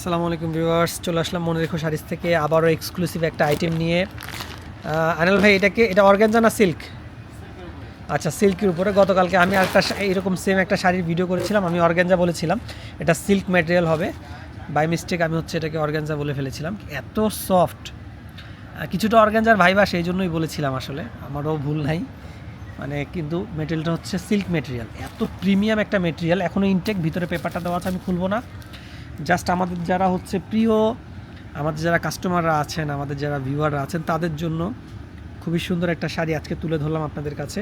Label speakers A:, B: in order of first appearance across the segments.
A: আসসালামু আলাইকুম ভিউয়ার্স, চলে আসলাম মনে রেখো শাড়িজ থেকে আবারও এক্সক্লুসিভ একটা আইটেম নিয়ে। আনিল ভাই এটাকে এটা অর্গ্যানজা না সিল্ক আচ্ছা সিল্কের উপরে। গতকালকে আমি একটা এরকম সেম একটা শাড়ির ভিডিও করেছিলাম, আমি অর্গ্যানজা বলেছিলাম। এটা সিল্ক ম্যাটেরিয়াল হবে। বাই মিস্টেক আমি হচ্ছে এটাকে অর্গ্যানজা বলে ফেলেছিলাম। এত সফট কিছুটা অর্গ্যানজার ভাইবা সেই জন্যই বলেছিলাম আসলে। আমারও ভুল নাই। মানে কিন্তু মেটেরিয়ালটা হচ্ছে সিল্ক মেটেরিয়াল এত প্রিমিয়াম একটা মেটেরিয়াল এখনও ইনটেক ভিতরে পেপারটা দেওয়া আছে, আমি খুলবো না। জাস্ট আমাদের যারা হচ্ছে প্রিয়, আমাদের যারা কাস্টমাররা আছেন, আমাদের যারা ভিউয়াররা আছেন, তাদের জন্য খুবই সুন্দর একটা শাড়ি আজকে তুলে ধরলাম আপনাদের কাছে।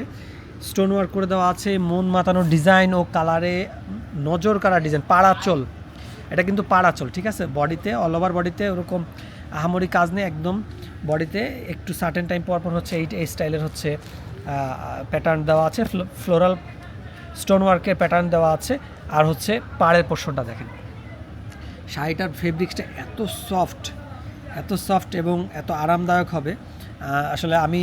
A: স্টোন ওয়ার্ক করে দেওয়া আছে, মন মাতানোর ডিজাইন ও কালারে নজর কাড়া ডিজাইন পাড়াচল। এটা কিন্তু পাড়াচল, ঠিক আছে? বডিতে অল ওভার বডিতে ওরকম আহামরি কাজ নেই, একদম বডিতে একটু সার্টেন টাইম পর পর হচ্ছে এই এই স্টাইলের হচ্ছে প্যাটার্ন দেওয়া আছে ফ্লোরাল স্টোন ওয়ার্কের প্যাটার্ন দেওয়া আছে। আর হচ্ছে পাড়ের পোর্শনটা দেখেন। শাড়িটার ফেব্রিক্সটা এত সফট এত সফট এবং এত আরামদায়ক হবে। আসলে আমি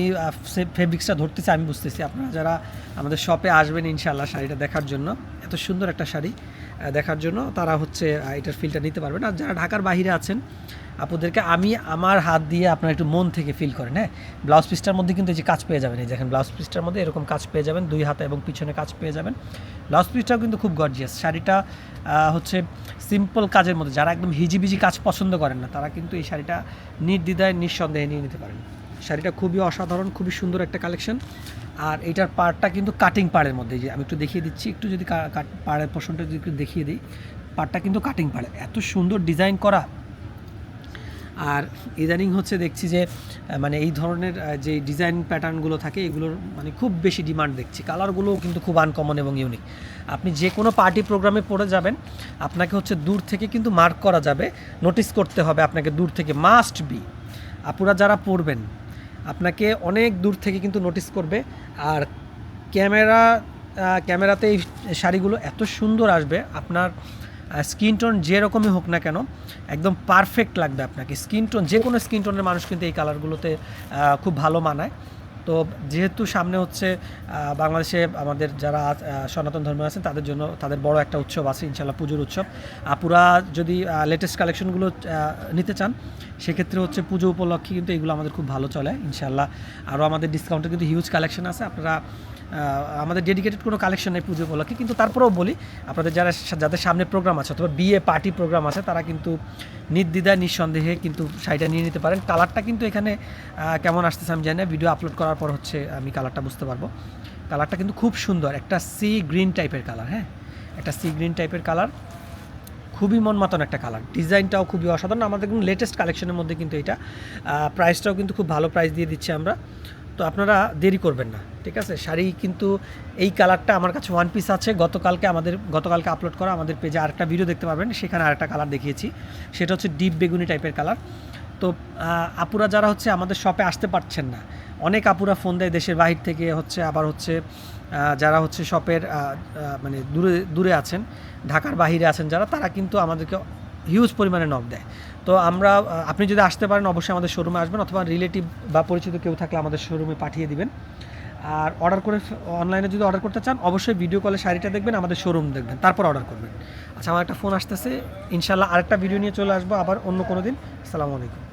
A: ফেব্রিক্সটা ধরতেছি, আমি বুঝতেছি। আপনারা যারা আমাদের শপে আসবেন ইনশাআল্লাহ শাড়িটা দেখার জন্য, এত সুন্দর একটা শাড়ি দেখার জন্য তারা হচ্ছে এটার ফিলটা নিতে পারবেন। আর যারা ঢাকার বাইরে আছেন, আপুদেরকে আমি আমার হাত দিয়ে আপনারা একটু মন থেকে ফিল করেন হ্যাঁ? ব্লাউজ পিসটার মধ্যে কিন্তু এই যে কাজ পেয়ে যাবেন, এই দেখেন ব্লাউজ পিসটার মধ্যে এরকম কাজ পেয়ে যাবেন, দুই হাতে এবং পিছনে কাজ পেয়ে যাবেন। ব্লাউজ পিসটাও কিন্তু খুব গর্জিয়াস শাড়িটা হচ্ছে সিম্পল কাজের মধ্যে, যারা একদম হিজিবিজি কাজ পছন্দ করেন না, তারা কিন্তু এই শাড়িটা নির্দ্বিধায়, নিঃসন্দেহে নিয়ে নিতে পারেন। শাড়িটা খুবই অসাধারণ, খুবই সুন্দর একটা কালেকশন আর এটার পাড়টা কিন্তু কাটিং পাড়ের মধ্যে যে আমি একটু দেখিয়ে দিচ্ছি, একটু যদি পাড়ের পোষণটা যদি একটু দেখিয়ে দিই, পাড়টা কিন্তু কাটিং পাড়ে। এত সুন্দর ডিজাইন করা। আর ইদানিং হচ্ছে দেখছি যে মানে এই ধরনের যে ডিজাইন প্যাটার্নগুলো থাকে, এগুলোর মানে খুব বেশি ডিমান্ড দেখছি। কালারগুলোও কিন্তু খুব আনকমন এবং ইউনিক আপনি যে কোনো পার্টি প্রোগ্রামে পড়ে যাবেন, আপনাকে হচ্ছে দূর থেকে কিন্তু মার্ক করা যাবে। নোটিস করতে হবে আপনাকে দূর থেকে। মাস্ট বি আপুরা যারা পড়বেন আপনাকে অনেক দূর থেকে কিন্তু নোটিস করবে। আর ক্যামেরা ক্যামেরাতে এই শাড়িগুলো এত সুন্দর আসবে, আপনার স্কিন টোন যেরকমই হোক না কেন, একদম পারফেক্ট লাগবে আপনাকে। স্কিন টোন যে কোনো স্কিন টোনের মানুষ কিন্তু এই কালারগুলোতে খুব ভালো মানায়। তো যেহেতু সামনে হচ্ছে বাংলাদেশে আমাদের যারা সনাতন ধর্ম আছেন, তাদের জন্য তাদের বড় একটা উৎসব আছে ইনশাল্লাহ পুজোর উৎসব। আপুরা যদি লেটেস্ট কালেকশনগুলো নিতে চান, সেক্ষেত্রে হচ্ছে পুজো উপলক্ষে কিন্তু এগুলো আমাদের খুব ভালো চলে ইনশাল্লাহ আরও আমাদের ডিসকাউন্টে কিন্তু হিউজ কালেকশন আছে, আপনারা আমাদের ডেডিকেটেড কোনো কালেকশন নেই পুজো উপলক্ষে, কিন্তু তারপরেও বলি, আপনাদের যারা যাদের সামনে প্রোগ্রাম আছে, অথবা বিয়ে পার্টি প্রোগ্রাম আছে, তারা কিন্তু নির্দ্বিধায়, নিঃসন্দেহে কিন্তু শাড়িটা নিয়ে নিতে পারেন। কালারটা কিন্তু এখানে কেমন আসতেছে আমি জানি না ভিডিও আপলোড করার পর হচ্ছে আমি কালারটা বুঝতে পারব। কালারটা কিন্তু খুব সুন্দর, একটা সি গ্রিন টাইপের কালার হ্যাঁ? একটা সি গ্রিন টাইপের কালার খুবই মন মতন একটা কালার ডিজাইনটাও খুবই অসাধারণ, আমাদের কিন্তু লেটেস্ট কালেকশনের মধ্যে কিন্তু এটা। প্রাইসটাও কিন্তু খুব ভালো প্রাইস দিয়ে দিচ্ছি আমরা। তো আপনারা দেরি করবেন না, ঠিক আছে? শাড়ি কিন্তু এই কালারটা আমার কাছে ওয়ান পিস আছে। গতকালকে আমাদের, গতকালকে আপলোড করা আমাদের পেজে আরেকটা ভিডিও দেখতে পারবেন। সেখানে আরেকটা কালার দেখিয়েছি। সেটা হচ্ছে ডিপ বেগুনি টাইপের কালার তো আপুরা যারা হচ্ছে আমাদের শপে আসতে পারছেন না, অনেক আপুরা ফোন দেয় দেশের বাহির থেকে হচ্ছে, আবার হচ্ছে যারা হচ্ছে শপের মানে দূরে দূরে আছেন, ঢাকার বাহিরে আছেন যারা, তারা কিন্তু আমাদেরকে হিউজ পরিমাণে নক দেয়। তো আমরা আপনি যদি আসতে পারেন, অবশ্যই আমাদের শোরুমে আসবেন অথবা রিলেটিভ বা পরিচিত কেউ থাকলে আমাদের শোরুমে পাঠিয়ে দিবেন। আর অর্ডার করে অনলাইনে যদি অর্ডার করতে চান, অবশ্যই ভিডিও কলে শাড়িটা দেখবেন, আমাদের শোরুম দেখবেন, তারপর অর্ডার করবেন। আচ্ছা আমার একটা ফোন আসতেছে ইনশাল্লাহ আরেকটা ভিডিও নিয়ে চলে আসব, আবার অন্য কোনো দিন। আসসালামু আলাইকুম।